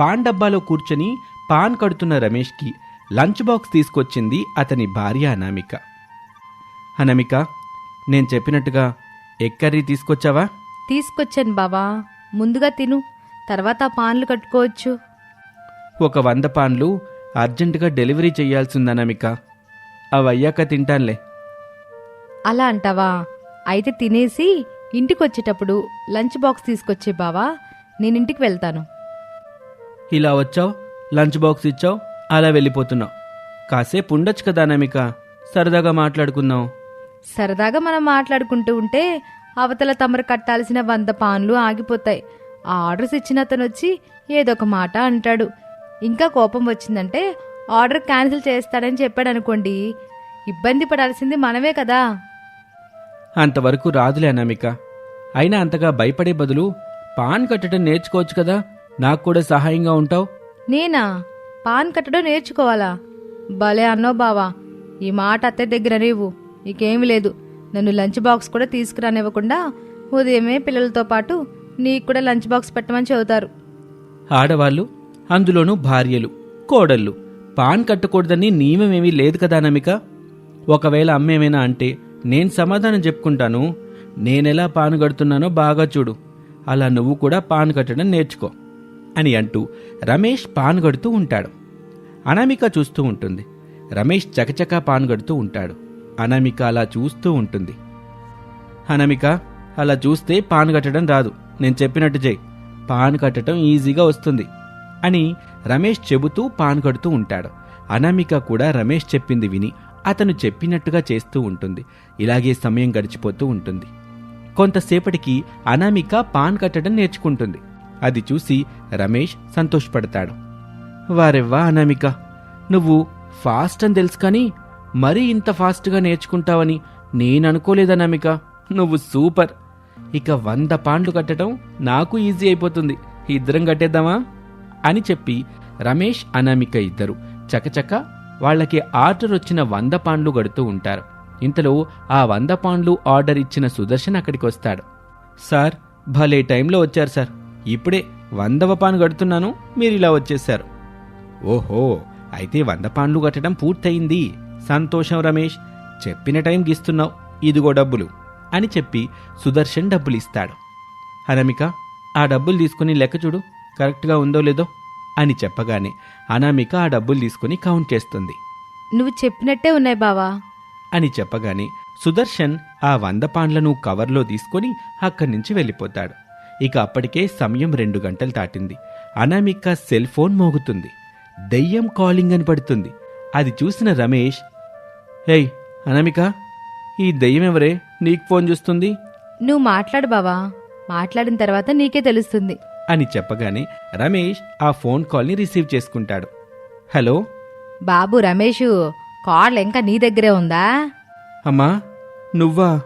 Pan డబ్బాలో కూర్చొని pan కడుతున్న రమేష్కి లంచ్ బాక్స్ తీసుకొచ్చింది అతని భార్య అనామిక. అనామిక నేను చెప్పినట్టుగా ఎగ్ కర్రీ తీసుకొచ్చావా? తీసుకొచ్చాను బావా. ముందుగా తిను. తర్వాత పాన్లు కట్టుకోవచ్చు. ఒక వంద పాన్లు అర్జెంటుగా డెలివరీ చేయాల్సింది అనామిక. అవి అయ్యాక తింటానులే. అలా అంటావా? అయితే తినేసి ఇంటికి వచ్చేటప్పుడు లంచ్ బాక్స్ తీసుకొచ్చే బావా. నేను ఇంటికి వెళ్తాను. ఇలా వచ్చావు లంచ్ బాక్స్ ఇచ్చావు అలా వెళ్ళిపోతున్నావు. కాసేపు ఉండొచ్చు కదా అనామిక సరదాగా మాట్లాడుకుందాం. సరదాగా మనం మాట్లాడుకుంటూ ఉంటే అవతల తమరు కట్టాల్సిన వంద పాన్లు ఆగిపోతాయి. ఆ ఆర్డర్స్ ఇచ్చిన అతను వచ్చి ఏదో ఒక మాట అంటాడు. ఇంకా కోపం వచ్చిందంటే ఆర్డర్ క్యాన్సిల్ చేస్తాడని చెప్పాడు అనుకోండి. ఇబ్బంది పడాల్సింది మనమే కదా. అంతవరకు రాదులే అనామిక. అయినా అంతగా భయపడే బదులు పాన్ కట్టడం నేర్చుకోవచ్చు కదా. నాకు కూడా సహాయంగా ఉంటావు? నేనా? పాన్ కట్టడం నేర్చుకోవాలా? భలే అన్నో బావా. ఈ మాట అత్తయ్య దగ్గర రేవు నీకేమి లేదు. నన్ను లంచ్ బాక్స్ కూడా తీసుకురానివ్వకుండా ఉదయమే పిల్లలతో పాటు నీకు కూడా లంచ్ బాక్స్ పెట్టమని చెబుతారు. ఆడవాళ్ళు అందులోనూ భార్యలు కోడళ్ళు. పాన్ కట్టకూడదని నియమమేమీ లేదు కదా అనామిక ఒకవేళ అమ్మేమైనా అంటే నేను సమాధానం చెప్పుకుంటాను. నేనెలా పాన్ కడుతున్నానో బాగా చూడు. అలా నువ్వు కూడా పాన్ కట్టడం నేర్చుకో. అని అంటూ రమేష్ పాన్ కడుతూ ఉంటాడు. అనామిక చూస్తూ ఉంటుంది. రమేష్ చకచకా పాన్ కడుతూ ఉంటాడు. అనామిక అలా చూస్తూ ఉంటుంది. అనామిక అలా చూస్తే పాన్ కట్టడం రాదు. నేను చెప్పినట్టు చేయి. పాన్ కట్టడం ఈజీగా వస్తుంది అని రమేష్ చెబుతూ పాన్ కడుతూ ఉంటాడు. అనామిక కూడా రమేష్ చెప్పింది విని అతను చెప్పినట్టుగా చేస్తూ ఉంటుంది. ఇలాగే సమయం గడిచిపోతూ ఉంటుంది. కొంతసేపటికి అనామిక పాన్ కట్టడం నేర్చుకుంటుంది. అది చూసి రమేష్ సంతోషపడతాడు. వారెవ్వా అనామిక నువ్వు ఫాస్ట్ అని తెలుసు కానీ మరీ ఇంత ఫాస్ట్గా నేర్చుకుంటావని నేను అనుకోలేదు అనామిక. నువ్వు సూపర్. ఇక వంద పాండ్లు కట్టడం నాకు ఈజీ అయిపోతుంది. ఇద్దరం కట్టేద్దామా? అని చెప్పి రమేష్ అనామిక ఇద్దరు చకచక వాళ్ళకి ఆర్డర్ వచ్చిన వంద పాండ్లు గడుతూ ఉంటారు. ఇంతలో ఆ వంద పాండ్లు ఆర్డర్ ఇచ్చిన సుదర్శన్ అక్కడికి వస్తాడు సార్ భలే టైంలో వచ్చారు సార్. ఇప్పుడే వందవ పాన్ కడుతున్నాను మీరు ఇలా వచ్చేశారు. ఓహో అయితే వంద పాన్లు కట్టడం పూర్తయింది. సంతోషం రమేష్ చెప్పిన టైం గీస్తున్నావు ఇదిగో డబ్బులు అని చెప్పి సుదర్శన్ డబ్బులు ఇస్తాడు. అనామిక ఆ డబ్బులు తీసుకుని లెక్క చూడు కరెక్ట్గా ఉందో లేదో అని చెప్పగానే అనామిక ఆ డబ్బులు తీసుకుని కౌంట్ చేస్తుంది. నువ్వు చెప్పినట్టే ఉన్నాయి బావా. అని చెప్పగానే సుదర్శన్ ఆ వంద పాండ్లను కవర్లో తీసుకొని అక్కడి నుంచి వెళ్ళిపోతాడు. ఇక అప్పటికే సమయం రెండు గంటలు దాటింది. అనామిక సెల్ ఫోన్ మోగుతుంది. దెయ్యం కాలింగ్ అని పడుతుంది. అది చూసిన రమేష్ హేయ్ అనామిక ఈ దెయ్యం ఎవరే? నీకు ఫోన్ చూస్తుంది? నువ్వు మాట్లాడు బావా. మాట్లాడిన తర్వాత నీకే తెలుస్తుంది. అని చెప్పగానే రమేష్ ఆ ఫోన్ కాల్ని రిసీవ్ చేసుకుంటాడు. హలో? బాబు రమేషు కాల్ ఇంకా నీ దగ్గరే ఉందా? అమ్మా నువ్వా?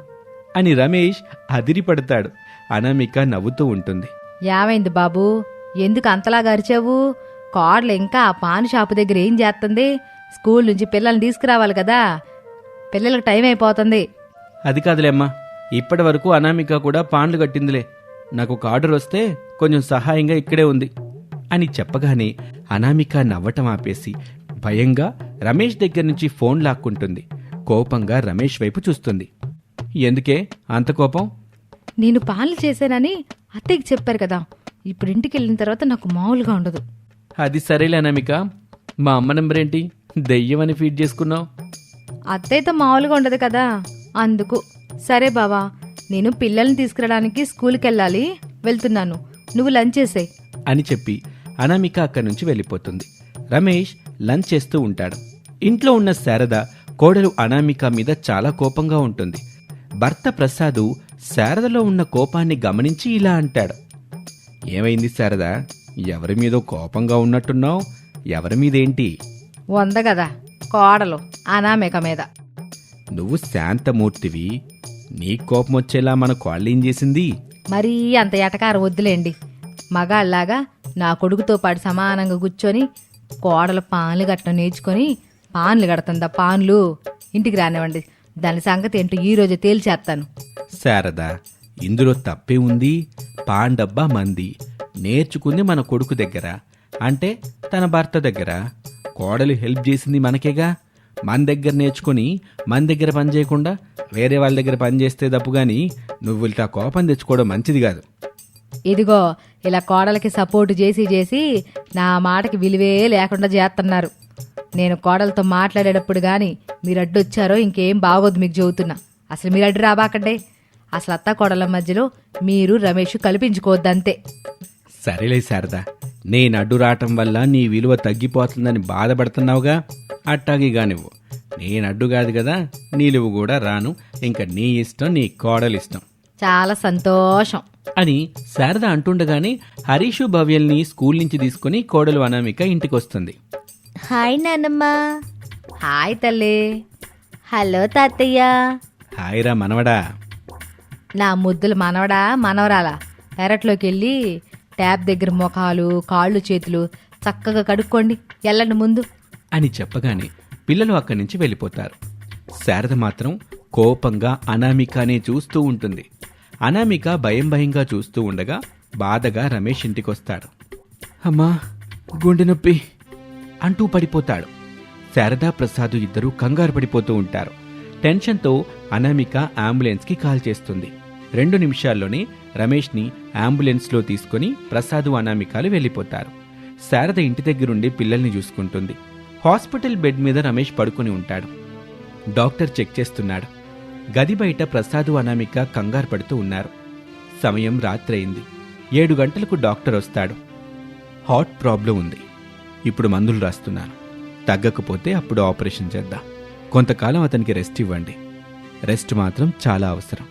అని రమేష్ అదిరిపడతాడు. అనామిక నవ్వుతూ ఉంటుంది. ఏమైంది బాబు? ఎందుకు అంతలా గరిచావు? కార్లు ఇంకా ఆ పాన్ షాపు దగ్గర ఏం చేస్తుంది? స్కూల్ నుంచి పిల్లల్ని తీసుకురావాలి కదా. పిల్లలకు టైం అయిపోతుంది. అది కాదులే అమ్మా. ఇప్పటి వరకు అనామిక కూడా పాండ్లు కట్టిందిలే. నాకు ఒక ఆర్డర్ వస్తే కొంచెం సహాయంగా ఇక్కడే ఉంది అని చెప్పగానే అనామిక నవ్వటం ఆపేసి భయంగా రమేష్ దగ్గర నుంచి ఫోన్ లాక్కుంటుంది. కోపంగా రమేష్ వైపు చూస్తుంది. ఎందుకే? అంత కోపం? నేను పాన్లు చేశానని అత్తయ్యకి చెప్పారు కదా. ఇప్పుడు ఇంటికి వెళ్ళిన తర్వాత నాకు మామూలుగా ఉండదు. అది సరేలే అనామిక. మా అమ్మ నెంబర్ ఏంటి? దెయ్యం అని ఫీడ్ చేసుకున్నావు. అత్తయ్యతో మామూలుగా ఉండదు కదా. అందుకు. సరే బావా నేను పిల్లల్ని తీసుకురావడానికి స్కూల్కి వెళ్ళాలి వెళ్తున్నాను. నువ్వు లంచ్ చేసేయ్. అని చెప్పి అనామిక అక్కడి నుంచి వెళ్ళిపోతుంది. రమేష్ లంచ్ చేస్తూ ఉంటాడు. ఇంట్లో ఉన్న శారద కోడలు అనామిక మీద చాలా కోపంగా ఉంటుంది. భర్త ప్రసాదు శారదలో ఉన్న కోపాన్ని గమనించి ఇలా అంటాడు. ఏమైంది శారద? ఎవరి మీదో కోపంగా ఉన్నట్టున్నావు? ఎవరి మీదేంటి? వంద కదా కోడలు అనామిక మీద. నువ్వు శాంతమూర్తివి. నీ కోపం వచ్చేలా మన కోళ్ళేం చేసింది? మరీ అంత ఎటకారం వద్దులేండి. మగాళ్ళలాగా నా కొడుకుతో పాటు సమానంగా కూర్చొని కోడలు పాన్లు కట్టడం నేర్చుకొని పాన్లు కడుతుందా పాన్లు. ఇంటికి రానివ్వండి. దాని సంగతి ఏంటో ఈ రోజు తేల్చేస్తాను శారద ఇందులో తప్పే ఉంది పాండబ్బా మంది నేర్చుకుంది మన కొడుకు దగ్గర అంటే తన భర్త దగ్గర. కోడలు హెల్ప్ చేసింది మనకేగా. మన దగ్గర నేర్చుకుని మన దగ్గర పని చేయకుండా వేరే వాళ్ళ దగ్గర పని చేస్తే తప్పు కానీ నువ్వు ఇట్లా కోపం తెచ్చుకోవడం మంచిది కాదు. ఇదిగో ఇలా కోడలకి సపోర్ట్ చేసి చేసి నా మాటకి విలువే లేకుండా చేస్తున్నారు. నేను కోడలతో మాట్లాడేటప్పుడు కానీ మీరు అడ్డొచ్చారో ఇంకేం బాగోదు మీకు చెబుతున్నా. అసలు మీరు అడ్డు రాబాకండే. అసలు అత్త కోడల మధ్యలో మీరు రమేష్ కల్పించుకోవద్దంతే. సరేలే శారదా. నేను అడ్డు రావటం వల్ల నీ విలువ తగ్గిపోతుందని బాధపడుతున్నావుగా? అట్టాగిగా నువ్వు నేను అడ్డు కాదు కదా నీలువు కూడా రాను. ఇంకా నీ ఇష్టం నీ కోడలు ఇష్టం. చాలా సంతోషం. అని శారద అంటుండగానే హరీషు భవ్యల్ని స్కూల్ నుంచి తీసుకుని కోడలు అనామిక ఇంటికొస్తుంది. హాయ్ నాన్నమ్మ హాయ్ తల్లి. హలో తాతయ్య. హాయ్ రా మనవడా. నా ముద్దులు మనవడా మనవరాలా? పెరట్లోకి వెళ్ళి ట్యాప్ దగ్గర ముఖాలు కాళ్ళు చేతులు చక్కగా కడుక్కోండి వెళ్ళండి ముందు. అని చెప్పగానే పిల్లలు అక్కడి నుంచి వెళ్ళిపోతారు. శారద మాత్రం కోపంగా అనామికనే చూస్తూ ఉంటుంది. అనామిక భయం భయంగా చూస్తూ ఉండగా బాధగా రమేష్ ఇంటికొస్తాడు. అమ్మా గుండె నొప్పి అంటూ పడిపోతాడు. శారదా ప్రసాద్ ఇద్దరూ కంగారు పడిపోతూ ఉంటారు. టెన్షన్తో అనామిక అంబులెన్స్కి కాల్ చేస్తుంది. రెండు నిమిషాల్లోనే రమేష్ని అంబులెన్స్లో తీసుకుని ప్రసాదు అనామికాలు వెళ్ళిపోతారు. శారద ఇంటి దగ్గరుండి పిల్లల్ని చూసుకుంటుంది. హాస్పిటల్ బెడ్ మీద రమేష్ పడుకుని ఉంటాడు. డాక్టర్ చెక్ చేస్తున్నాడు. గది బయట ప్రసాదు అనామిక కంగారు పడుతూ ఉన్నారు. సమయం రాత్రయింది. ఏడు గంటలకు డాక్టర్ వస్తాడు. హార్ట్ ప్రాబ్లం ఉంది. ఇప్పుడు మందులు రాస్తున్నాను. తగ్గకపోతే అప్పుడు ఆపరేషన్ చేద్దాం. కొంతకాలం అతనికి రెస్ట్ ఇవ్వండి. రెస్ట్ మాత్రం చాలా అవసరం.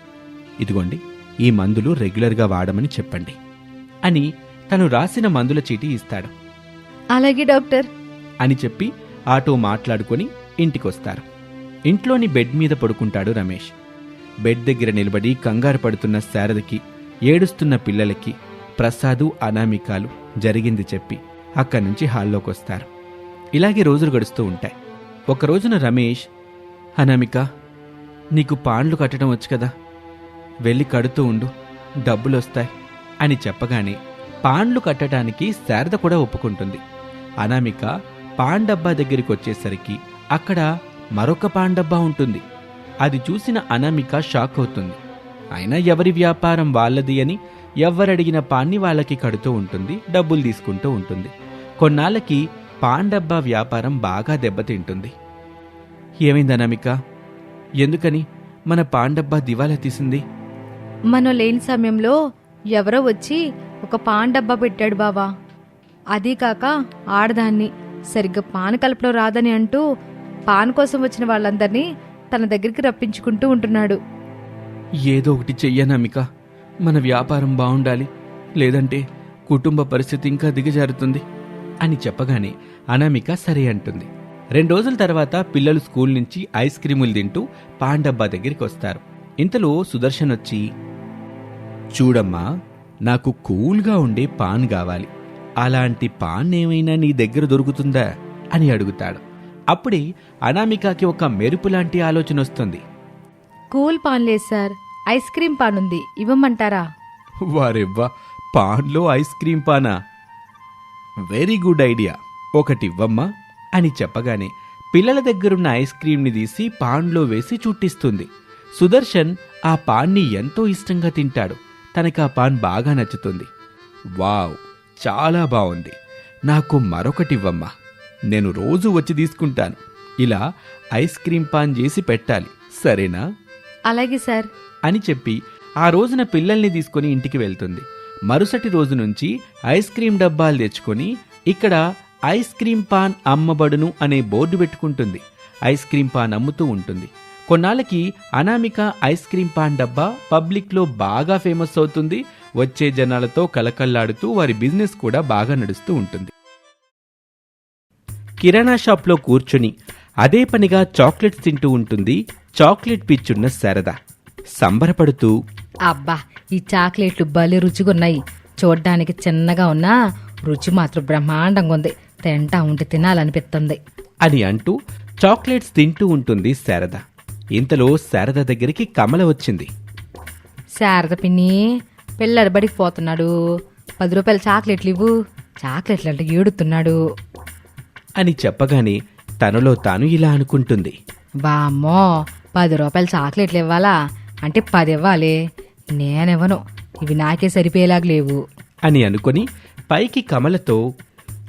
ఇదిగోండి ఈ మందులు రెగ్యులర్గా వాడమని చెప్పండి అని తను రాసిన మందుల చీటీ ఇస్తాడు. అలాగే డాక్టర్. అని చెప్పి ఆటో మాట్లాడుకొని ఇంటికొస్తారు. ఇంట్లోని బెడ్ మీద పడుకుంటాడు రమేష్. బెడ్ దగ్గర నిలబడి కంగారు పడుతున్న శారదకి ఏడుస్తున్న పిల్లలకి ప్రసాదు అనామికాలు జరిగింది చెప్పి అక్కడి నుంచి హాల్లోకి వస్తారు ఇలాగే రోజులు గడుస్తూ ఉంటాయి. ఒక రోజున రమేష్ అనామిక నీకు పాండ్లు కట్టడం వచ్చు కదా? వెళ్ళి కడుతూ ఉండు. డబ్బులు వస్తాయి అని చెప్పగానే పాండ్లు కట్టడానికి శారద కూడా ఒప్పుకుంటుంది. అనామిక పాండబ్బా దగ్గరికి వచ్చేసరికి అక్కడ మరొక పాండబ్బా ఉంటుంది. అది చూసిన అనామిక షాక్ అవుతుంది అయినా ఎవరి వ్యాపారం వాళ్ళది అని ఎవరడిగిన పాన్ని వాళ్ళకి కడుతూ ఉంటుంది డబ్బులు తీసుకుంటూ ఉంటుంది. కొన్నాళ్ళకి పాండబ్బా వ్యాపారం బాగా దెబ్బతింటుంది. ఏమైంది అనామిక? ఎందుకని మన పాండబ్బా దివాలా తీసింది? మనం లేని సమయంలో ఎవరో వచ్చి ఒక పాన్ డబ్బా పెట్టాడు బావా. అదీ కాక ఆడదాన్ని సరిగ్గా పాన్ కలపడం రాదని అంటూ పాన్ కోసం వచ్చిన వాళ్ళందరినీ తన దగ్గరికి రప్పించుకుంటూ ఉంటున్నాడు. ఏదో ఒకటి చెయ్యనమిక మన వ్యాపారం బాగుండాలి లేదంటే కుటుంబ పరిస్థితి ఇంకా దిగజారుతుంది అని చెప్పగానే అనామిక సరే అంటుంది. రెండు రోజుల తర్వాత పిల్లలు స్కూల్ నుంచి ఐస్ క్రీములు తింటూ పాన్ డబ్బా దగ్గరికి వస్తారు ఇంతలో సుదర్శన్ వచ్చి చూడమ్మా నాకు కూల్గా ఉండే పాన్ కావాలి. అలాంటి పాన్ ఏమైనా నీ దగ్గర దొరుకుతుందా? అని అడుగుతాడు. అప్పుడే అనామికకి ఒక మెరుపు లాంటి ఆలోచన వస్తుంది. కూల్ పాన్ లేదు సార్ ఐస్ క్రీమ్ పాన్ ఉంది ఇవ్వమంటారా? వారెవ్వా పాన్లో ఐస్ క్రీమ్ పానా? వెరీ గుడ్ ఐడియా ఒకటి ఇవ్వమ్మా అని చెప్పగానే పిల్లల దగ్గరున్న ఐస్ క్రీంని తీసి పాన్లో వేసి చుట్టిస్తుంది. సుదర్శన్ ఆ పాన్ని ఎంతో ఇష్టంగా తింటాడు. తనకి ఆ పాన్ బాగా నచ్చుతుంది. వావ్ చాలా బాగుంది నాకు మరొకటి ఇవ్వమ్మా నేను రోజు వచ్చి తీసుకుంటాను. ఇలా ఐస్ క్రీమ్ పాన్ చేసి పెట్టాలి. సరేనా? అలాగే సార్. అని చెప్పి ఆ రోజున పిల్లల్ని తీసుకొని ఇంటికి వెళ్తుంది. మరుసటి రోజు నుంచి ఐస్ క్రీం డబ్బాలు తెచ్చుకొని ఇక్కడ ఐస్ క్రీం పాన్ అమ్మబడును అనే బోర్డు పెట్టుకుంటుంది. ఐస్ క్రీం పాన్ అమ్ముతూ ఉంటుంది. కొన్నాళ్ళకి అనామిక ఐస్ క్రీం పాన్ డబ్బా పబ్లిక్లో బాగా ఫేమస్ అవుతుంది. వచ్చే జనాలతో కలకల్లాడుతూ వారి బిజినెస్ కూడా బాగా నడుస్తూ ఉంటుంది. కిరాణా షాప్లో కూర్చొని అదే పనిగా చాక్లెట్స్ తింటూ ఉంటుంది చాక్లెట్ పిచ్చున్న శారద. సంబరపడుతూ అబ్బా ఈ చాక్లెట్లు భలే రుచిగున్నాయి. చూడ్డానికి చిన్నగా ఉన్నా రుచి మాత్రం బ్రహ్మాండంగా ఉంది. తింటా ఉంటే తినాలనిపిస్తుంది. అని అంటూ చాక్లెట్స్ తింటూ ఉంటుంది శారద. ఇంతలో శారద దగ్గరికి కమల వచ్చింది. శారద పిన్ని పిల్లడు బడికి పోతున్నాడు. పది రూపాయల చాక్లెట్లు ఇవ్వు. చాక్లెట్లు అంటే ఏడుతున్నాడు. అని చెప్పగానే తనలో తాను ఇలా అనుకుంటుంది. బామ్మో పది రూపాయలు చాక్లెట్లు ఇవ్వాలా? అంటే పది ఇవ్వాలి. నేనివ్వను. ఇవి నాకే సరిపోయేలాగా లేవు. అని అనుకొని పైకి కమలతో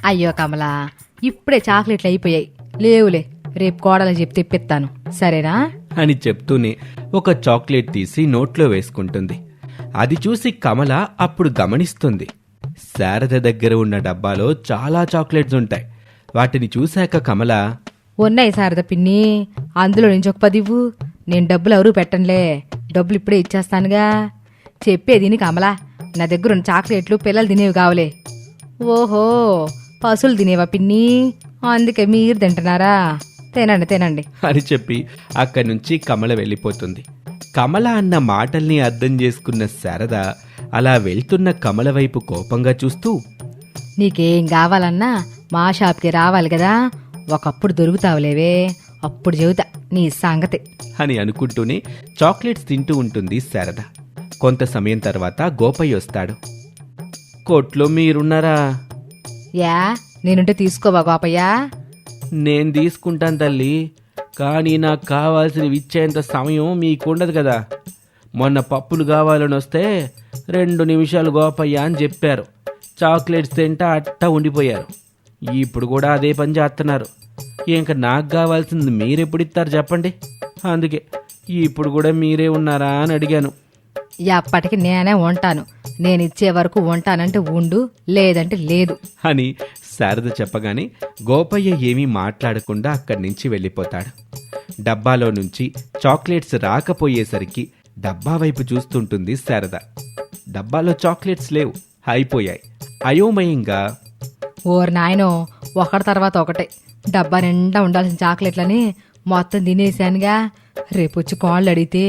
అయ్యో కమలా ఇప్పుడే చాక్లెట్లు అయిపోయాయి. లేవులే రేపు కోడలు చెప్పి తెప్పిస్తాను. సరేనా? అని చెప్తూనే ఒక చాక్లెట్ తీసి నోట్లో వేసుకుంటుంది. అది చూసి కమల అప్పుడు గమనిస్తుంది. శారద దగ్గర ఉన్న డబ్బాలో చాలా చాక్లెట్స్ ఉంటాయి. వాటిని చూశాక కమల ఉన్నాయి శారద పిన్ని అందులో నుంచి ఒక పదివు నేను డబ్బులు ఎవరు పెట్టనులే. డబ్బులు ఇప్పుడే ఇచ్చేస్తానుగా. చెప్పేది కమల కమలా నా దగ్గర ఉన్న చాక్లెట్లు పిల్లలు తినేవి కావలే. ఓహో పశువులు తినేవా పిన్ని? అందుకే మీరు తింటున్నారా? తినండి తినండి. అని చెప్పి అక్కడి నుంచి కమల వెళ్ళిపోతుంది. కమల అన్న మాటల్ని అర్థం చేసుకున్న శారద అలా వెళ్తున్న కమల వైపు కోపంగా చూస్తూ నీకేం కావాలన్నా మా షాప్కి రావాలి కదా ఒకప్పుడు దొరుకుతావులేవే అప్పుడు చెబుతా నీ సంగతి. అని అనుకుంటూనే చాక్లెట్స్ తింటూ ఉంటుంది శారద. కొంత సమయం తర్వాత గోపయ్య వస్తాడు. కొట్లో మీరున్నారా? యా నేనుంటే తీసుకోవా గోపయ్య? నేను తీసుకుంటాను తల్లి కానీ నాకు కావాల్సినవి ఇచ్చేంత సమయం మీకుండదు కదా. మొన్న పప్పులు కావాలని వస్తే రెండు నిమిషాలు గోపయ్య అని చెప్పారు. చాక్లెట్స్ తింటా అట్టా ఉండిపోయారు. ఇప్పుడు కూడా అదే పని చేస్తున్నారు. ఇంకా నాకు కావాల్సింది మీరెప్పుడు ఇస్తారు చెప్పండి. అందుకే ఇప్పుడు కూడా మీరే ఉన్నారా అని అడిగాను. ఎప్పటికి నేనే ఉంటాను. నేను ఇచ్చే వరకు ఉంటానంటే ఉండు లేదంటే లేదు. అని శారద చెప్పగానే గోపయ్య ఏమీ మాట్లాడకుండా అక్కడి నుంచి వెళ్ళిపోతాడు. డబ్బాలో నుంచి చాక్లెట్స్ రాకపోయేసరికి డబ్బా వైపు చూస్తుంటుంది శారద. డబ్బాలో చాక్లెట్స్ లేవు అయిపోయాయి. అయోమయంగా ఓరు నాయనో ఒకటి తర్వాత ఒకటే. డబ్బా నిండా ఉండాల్సిన చాక్లెట్లని మొత్తం తినేసానుగా రేపొచ్చి కాళ్ళు అడిగితే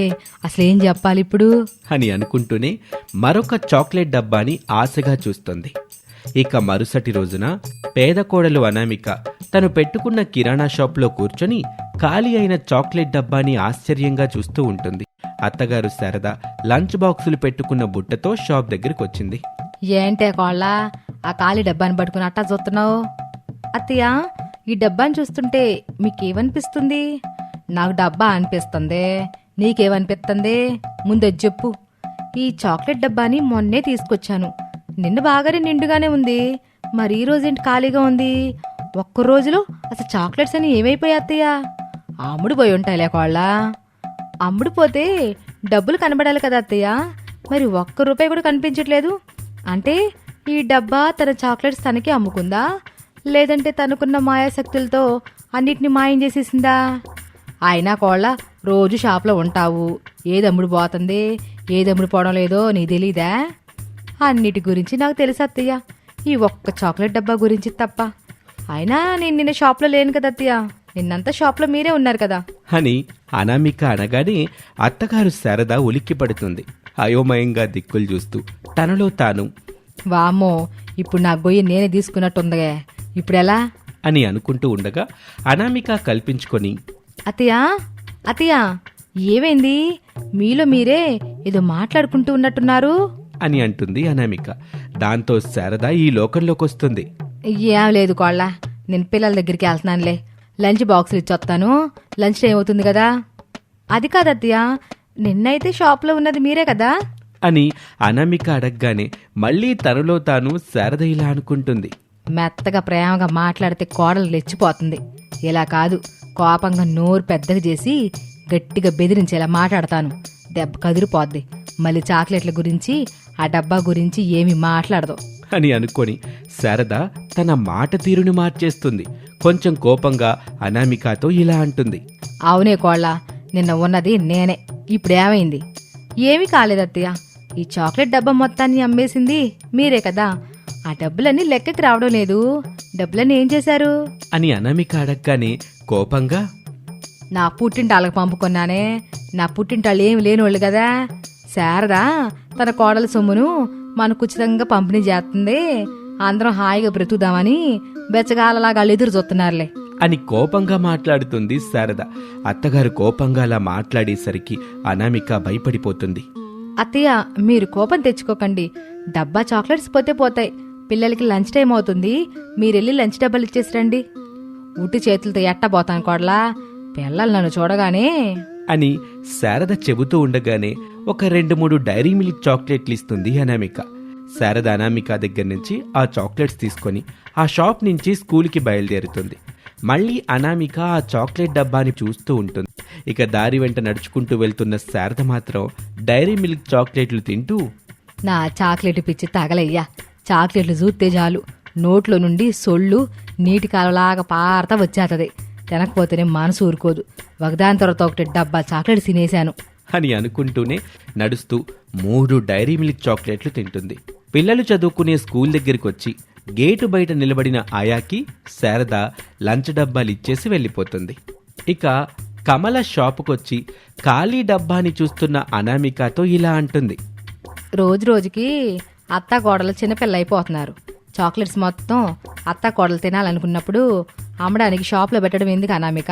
అసలేం చెప్పాలి ఇప్పుడు అని అనుకుంటూనే మరొక చాక్లెట్ డబ్బాని ఆశగా చూస్తుంది. ఇక మరుసటి రోజున పేద కోడలు అనామిక తను పెట్టుకున్న కిరాణా షాప్లో కూర్చొని ఖాళీ అయిన చాక్లెట్ డబ్బాని ఆశ్చర్యంగా చూస్తూ ఉంటుంది. అత్తగారు శారద లంచ్ బాక్సులు పెట్టుకున్న బుట్టతో షాప్ దగ్గరికి వచ్చింది. ఏంటే కోళ్ళ ఆ ఖాళీ డబ్బాని పట్టుకుని అట్టా చూస్తున్నావు? అత్తయ్య ఈ డబ్బాని చూస్తుంటే మీకేమనిపిస్తుంది? నాకు డబ్బా అనిపిస్తుంది నీకేమనిపిస్తుంది? ముందే చెప్పు. ఈ చాక్లెట్ డబ్బాని మొన్నే తీసుకొచ్చాను. నిన్న బాగానే నిండుగానే ఉంది. మరి ఈ రోజేంటి ఖాళీగా ఉంది? ఒక్క రోజులో అసలు చాక్లెట్స్ అని ఏమైపోయాయి అత్తయ్య? అమ్ముడు పోయి ఉంటాయిలే కోళ్ళ. అమ్ముడు పోతే డబ్బులు కనబడాలి కదా అత్తయ్య. మరి ఒక్క రూపాయి కూడా కనిపించట్లేదు. అంటే ఈ డబ్బా తన చాక్లెట్స్ తనకి అమ్ముకుందా? లేదంటే తనకున్న మాయాశక్తులతో అన్నిటిని మాయం చేసేసిందా? అయినా కోళ్ళ రోజు షాప్లో ఉంటావు. ఏది అమ్ముడు పోతుంది? ఏది అమ్ముడు పోవడం లేదో నీకు తెలీదా? అన్నిటి గురించి నాకు తెలుసు అత్తయ్య. ఈ ఒక్క చాక్లెట్ డబ్బా గురించి తప్ప. అయినా నేను నిన్న షాప్లో లేను కదా అత్తయ్య. నిన్నంతా షాప్లో మీరే ఉన్నారు కదా. అని అనామిక అనగానే అత్తగారు శారద ఉలిక్కి పడుతుంది అయోమయంగా దిక్కులు చూస్తూ తనలో తాను. వామ్మో ఇప్పుడు నా గొయ్యి నేనే తీసుకున్నట్టుందగా. ఇప్పుడు ఎలా? అని అనుకుంటూ ఉండగా అనామిక కల్పించుకొని అత్తయ్య అత్తయ్య ఏమైంది? మీలో మీరే ఏదో మాట్లాడుకుంటూ ఉన్నట్టున్నారు? అని అంటుంది అనామిక. దాంతో శారద ఈ లోకంలోకి వస్తుంది. ఏం లేదు కోళ్ళ నేను పిల్లల దగ్గరికి వెళ్తున్నానులే. లంచ్ బాక్సులు ఇచ్చొస్తాను లంచ్ టైం అవుతుంది కదా? అది కాదు అత్తయ్య నిన్నైతే షాప్లో ఉన్నది మీరే కదా? అని అనామిక అడగగానే మళ్ళీ తనలో తాను శారద ఇలా అనుకుంటుంది. మెత్తగా ప్రేమగా మాట్లాడితే కోడలు లేచిపోతుంది ఇలా కాదు కోపంగా నోరు పెద్దగా చేసి గట్టిగా బెదిరించేలా మాట్లాడతాను. దెబ్బ కదిరిపోద్ది. మళ్ళీ చాక్లెట్ల గురించి ఆ డబ్బా గురించి ఏమి మాట్లాడదు. అని అనుకొని శారద తన మాట తీరుని మార్చేస్తుంది. కొంచెం కోపంగా అనామికతో ఇలా అంటుంది. అవునే కోళ్ళ నిన్న ఉన్నది నేనే. ఇప్పుడేమైంది ఏమీ కాలేదత్తయ్య ఈ చాక్లెట్ డబ్బా మొత్తాన్ని అమ్మేసింది మీరే కదా. ఆ డబ్బులన్నీ లెక్కకి రావడం లేదు. డబ్బులన్నీ ఏం చేశారు? అని అనామిక అడగగానే కోపంగా నా పుట్టింటాళ్ళకి పంపుకున్నానే. నా పుట్టింటాళ్ళు ఏమి లేనోళ్ళు కదా. శారదా తన కోడల సొమ్మును మనకు ఉచితంగా పంపిణీ చేస్తుంది అందరం హాయిగా బ్రతుకుదామని బెచ్చగాలలాగా ఎదురు చూస్తున్నారులే. అని కోపంగా మాట్లాడుతుంది శారద. అత్తగారు కోపంగా అలా మాట్లాడేసరికి అనామిక భయపడిపోతుంది. అత్తయ్య మీరు కోపం తెచ్చుకోకండి. డబ్బా చాక్లెట్స్ పోతే పోతాయి. పిల్లలకి లంచ్ టైం అవుతుంది. మీరెళ్ళి లంచ్ డబ్బాలు ఇచ్చేసిరండి ఉట్టి చేతులతో ఎట్టబోతాను కోడలా? పిల్లలు నన్ను చూడగానే అని శారద చెబుతూ ఉండగానే ఒక రెండు మూడు డైరీ మిల్క్ చాక్లెట్లు ఇస్తుంది అనామిక. శారద అనామిక దగ్గర నుంచి ఆ చాక్లెట్స్ తీసుకొని ఆ షాప్ నుంచి స్కూల్కి బయలుదేరుతుంది. మళ్ళీ అనామిక ఆ చాక్లెట్ డబ్బాని చూస్తూ ఉంటుంది. ఇక దారి వెంట నడుచుకుంటూ వెళ్తున్న శారద మాత్రం డైరీ మిల్క్ చాక్లెట్లు తింటూ నా చాక్లెట్ పిచ్చి తగలయ్యా. చాక్లెట్లు చూస్తే చాలు. నోట్లో నుండి సొళ్ళు నీటి కాలలాగా పారత వచ్చేస్తుంది తినకపోతేనే మనసు ఊరుకోదు. ఒకదాని తర్వాత ఒకటి డబ్బా చాక్లెట్ తినేశాను. అని అనుకుంటూనే నడుస్తూ మూడు డైరీ మిల్క్ చాక్లెట్లు తింటుంది. పిల్లలు చదువుకునే స్కూల్ దగ్గరికి వచ్చి గేటు బయట నిలబడిన ఆయాకి శారద లంచ్ డబ్బాలు ఇచ్చేసి వెళ్ళిపోతుంది. ఇక కమల షాపుకొచ్చి ఖాళీ డబ్బాని చూస్తున్న అనామికతో ఇలా అంటుంది. రోజు రోజుకి అత్త కోడలు చిన్నపిల్ల అయిపోతున్నారు చాక్లెట్స్ మొత్తం అత్త కోడలు తినాలనుకున్నప్పుడు అమ్మడానికి షాప్లో పెట్టడం ఎందుకు అనామిక?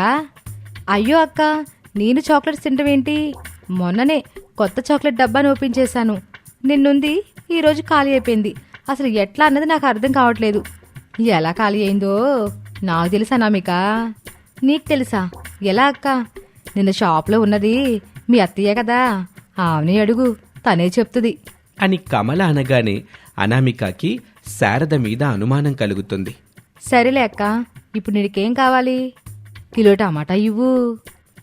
అయ్యో అక్క నేను చాక్లెట్స్ తింటమేంటి మొన్ననే కొత్త చాక్లెట్ డబ్బాని ఓపెన్ చేశాను. నిన్నుంది ఈరోజు ఖాళీ అయిపోయింది. అసలు ఎట్లా అన్నది నాకు అర్థం కావట్లేదు. ఎలా ఖాళీ అయిందో నాకు తెలుసా అనామిక? నీకు తెలుసా? ఎలా అక్క? నిన్న షాప్లో ఉన్నది మీ అత్తయ్య కదా. ఆమెని అడుగు తనే చెప్తుంది. అని కమల అనగానే అనామికకి శారద మీద అనుమానం కలుగుతుంది. సరేలే అక్క ఇప్పుడు నీకేం కావాలి? కిలో టమాటా ఇవ్వు.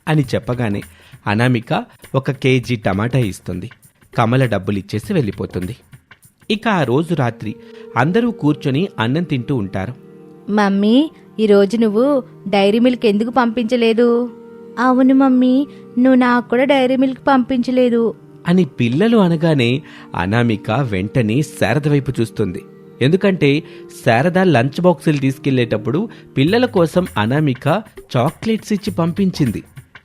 అని చెప్పగానే అనామిక ఒక కేజీ టమాటా ఇస్తుంది. కమల డబ్బులిచ్చేసి వెళ్ళిపోతుంది. ఇక ఆ రోజు రాత్రి అందరూ కూర్చొని అన్నం తింటూ ఉంటారు. మమ్మీ ఈరోజు నువ్వు డైరీ మిల్క్ ఎందుకు పంపించలేదు? అవును మమ్మీ నువ్వు నాకు కూడా డైరీ మిల్క్ పంపించలేదు. అని పిల్లలు అనగానే అనామిక వెంటనే శారద వైపు చూస్తుంది. ఎందుకంటే శారద లంచ్ బాక్సులు తీసుకెళ్ళేటప్పుడు పిల్లల కోసం అనామిక చాక్లెట్స్ ఇచ్చి పంపించింది.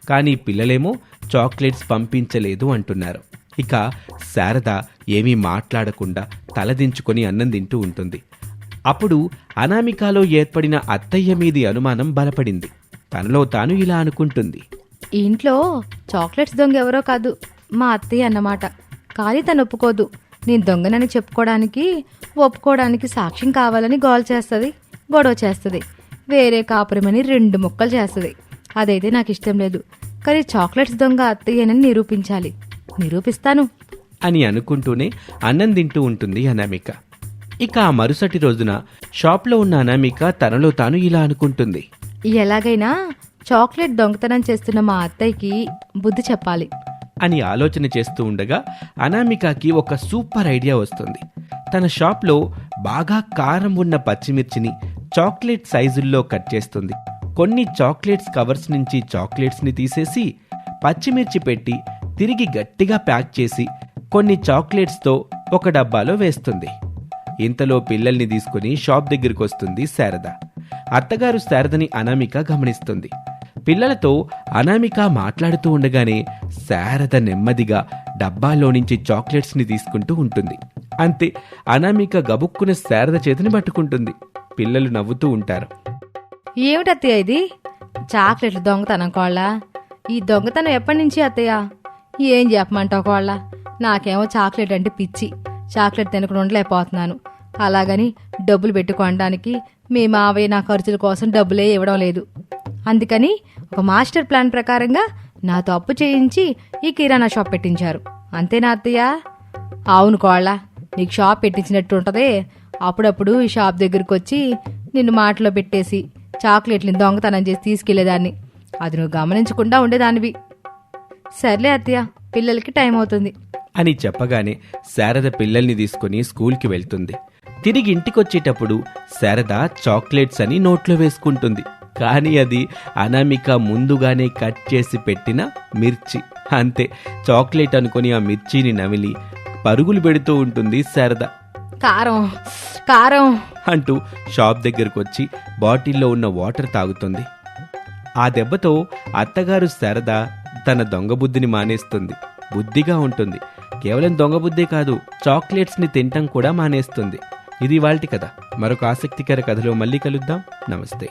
కానీ పిల్లలేమో చాక్లెట్స్ పంపించలేదు అంటున్నారు. ఇక శారద ఏమీ మాట్లాడకుండా తలదించుకొని అన్నం తింటూ ఉంటుంది. అప్పుడు అనామికాలో ఏర్పడిన అత్తయ్య మీది అనుమానం బలపడింది. తనలో తాను ఇలా అనుకుంటుంది. ఈ ఇంట్లో చాక్లెట్స్ దొంగ ఎవరో కాదు మా అత్తయ్య అన్నమాట. కానీ తను ఒప్పుకోదు. నేను దొంగనని చెప్పుకోవడానికి ఒప్పుకోవడానికి సాక్ష్యం కావాలని గోల్ చేస్తుంది గొడవ చేస్తుంది. వేరే కాపురమని రెండు ముక్కలు చేస్తుంది. అదైతే నాకు ఇష్టం లేదు. కానీ చాక్లెట్స్ దొంగ అత్తయ్యనని నిరూపించాలి. నిరూపిస్తాను. అని అనుకుంటూనే అన్నం తింటూ ఉంటుంది అనామిక. ఇక ఆ మరుసటి రోజున షాప్లో ఉన్న అనామిక తనలో తాను ఇలా అనుకుంటుంది. ఎలాగైనా చాక్లెట్ దొంగతనం చేస్తున్న మా అత్తయ్యకి బుద్ధి చెప్పాలి. అని ఆలోచన చేస్తూ ఉండగా అనామికకి ఒక సూపర్ ఐడియా వస్తుంది. తన షాప్లో బాగా కారం ఉన్న పచ్చిమిర్చిని చాక్లెట్ సైజుల్లో కట్ చేస్తుంది. కొన్ని చాక్లెట్స్ కవర్స్ నుంచి చాక్లెట్స్ని తీసేసి పచ్చిమిర్చి పెట్టి తిరిగి గట్టిగా ప్యాక్ చేసి కొన్ని చాక్లెట్స్తో ఒక డబ్బాలో వేస్తుంది. ఇంతలో పిల్లల్ని తీసుకుని షాప్ దగ్గరికి వస్తుంది శారద. అత్తగారు శారదని అనామిక గమనిస్తుంది. పిల్లలతో అనామిక మాట్లాడుతూ ఉండగానే శారద నెమ్మదిగా డబ్బాలో నుంచి చాక్లెట్స్ని తీసుకుంటూ ఉంటుంది. అంతే అనామిక గబుక్కున శారద చేతిని పట్టుకుంటుంది. పిల్లలు నవ్వుతూ ఉంటారు. ఏమిటి అత్తయ్య ఇది? చాక్లెట్లు దొంగతనం కోళ్ళ. ఈ దొంగతనం ఎప్పటి నుంచి అత్తయ్య? ఏం చెప్పమంటావు కోళ్ళ? నాకేమో చాక్లెట్ అంటే పిచ్చి. చాక్లెట్ తినకుండా ఉండలేకపోతున్నాను. అలాగని డబ్బులు పెట్టుకోవడానికి మీ మావయ్య నా ఖర్చుల కోసం డబ్బులే ఇవ్వడం లేదు. అందుకని ఒక మాస్టర్ ప్లాన్ ప్రకారంగా నాతో అప్పు చేయించి ఈ కిరాణా షాప్ పెట్టించారు. అంతేనా అత్తయ్య? అవును కోళ్ళ. నీకు షాప్ పెట్టించినట్టు ఉంటదే. అప్పుడప్పుడు ఈ షాప్ దగ్గరికి వచ్చి నిన్ను మాటలో పెట్టేసి చాక్లెట్ని దొంగతనం చేసి తీసుకెళ్ళేదాన్ని. అది నువ్వు గమనించకుండా ఉండేదానివి. సర్లే అత్తయ్య పిల్లలకి టైం అవుతుంది. అని చెప్పగానే శారద పిల్లల్ని తీసుకుని స్కూల్కి వెళ్తుంది. తిరిగి ఇంటికొచ్చేటప్పుడు శారద చాక్లెట్స్ అని నోట్లో వేసుకుంటుంది. కానీ అది అనామిక ముందుగానే కట్ చేసి పెట్టిన మిర్చి. అంతే చాక్లెట్ అనుకుని ఆ మిర్చిని నమిలి పరుగులు పెడుతూ ఉంటుంది శారద. కారం కారం. అంటూ షాప్ దగ్గరకు వచ్చి బాటిల్లో ఉన్న వాటర్ తాగుతుంది. ఆ దెబ్బతో అత్తగారు శారద తన దొంగ బుద్ధిని మానేస్తుంది. బుద్ధిగా ఉంటుంది. కేవలం దొంగ బుద్ధి కాదు చాక్లెట్స్ని తినటం కూడా మానేస్తుంది. ఇది వాళ్ళటి కథ. మరొక ఆసక్తికర కథలో మళ్ళీ కలుద్దాం. నమస్తే.